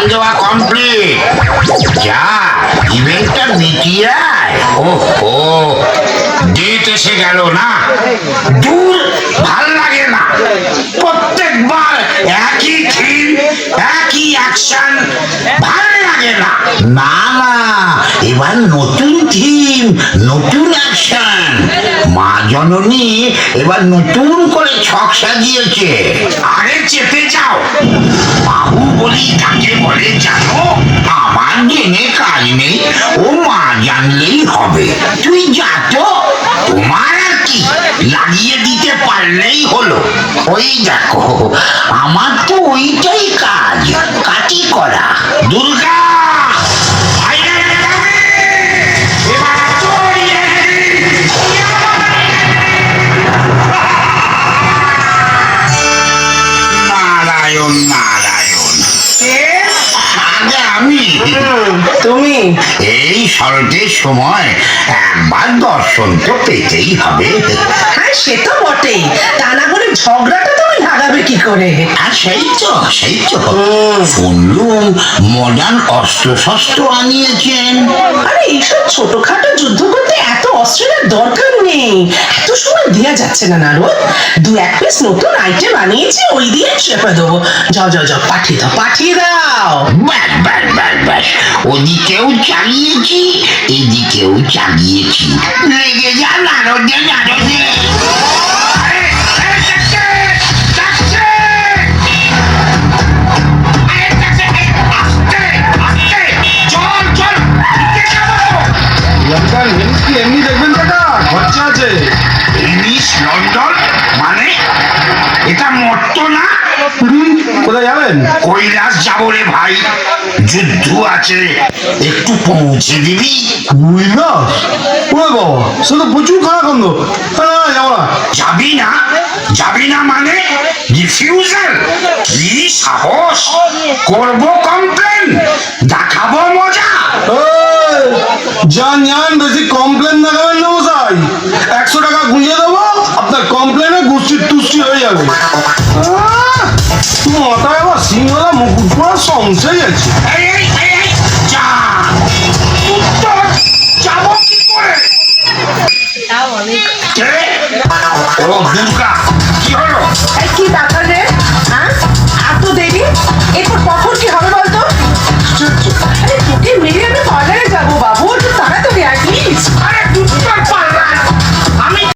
ত্রিশুলে দেওয়া কমপ্লিট যা ইভেন্টটা মিটিয়ে আয়। ও ও ডেট এসে গেল না? দূর, ভালো লাগে না। প্রত্যেকবার একই থিম একই অ্যাকশন ভালো লাগে না। না না, এবার নতুন থিম নতুন অ্যাকশন মা জননী এবার নতুন করে ছক সাজিয়েছে। আরে চেপে যাও। কাকে বলে, জানো, আমার জেনে কাজ নেই, ও মা জানলেই হবে। তুই যা তো, তোমার আর কি, লাগিয়ে দিতে পারলেই হলো। ওই দেখো, আমার তো ওইটাই কাজ, কাটি করা। দুর্গা নারায়ণ তুমি? এই শরতের সময় একবার দর্শন তো পেতেই হবে। হ্যাঁ সে তো বটেই। তা না করে ঝগড়াটা তুমি লাগাবে কি করে? আর সেই তো সেই তো। মডার্ন অস্ত্র শস্ত্র আনিয়েছেন। আরে এইসব ছোটখাটো যুদ্ধ করতে এত অস্ত্রের দরকার নেই। এত সময় যাচ্ছে না নারদ। দু এক পিস নতুন আইটেম ওই দিয়ে চেপে দেবো। যাও যাও যাও পাঠিয়ে দাও পাঠিয়ে দাও। ব্যাস ব্যাস ব্যাস ব্যাস। ওদিকেও চালিয়েছি এদিকেও চালিয়েছি। লেগে যা নারদে নারদে। এমনি দেখবেন কাকা খরচা আছে। ইংলিশ লন্ডন মানে এটা মরতো না হুম, কোথায় যাবেন? কৈলাস যাব রে ভাই। যুদ্ধ আছে একটু পৌঁছে দিবি। কৈলাস? ওরে বাবা সে তো প্রচুর খারাপ গন্ধ যাব না। যাবি না? যাবি না মানে? রিফিউজাল কি সাহস? করব কমপ্লেন দেখাবো মজা? যান যান বেশি কমপ্লেন দেখাবেন না মশাই। একশো টাকা গুঁজে দেবো আপনার কমপ্লেনে গুষ্টির তুষ্টি হয়ে যাবে। ও কি হলো? এই কি ব্যাপার রে? হ্যাঁ? এত দেরি? এরপর কখন কি হবে বলতো?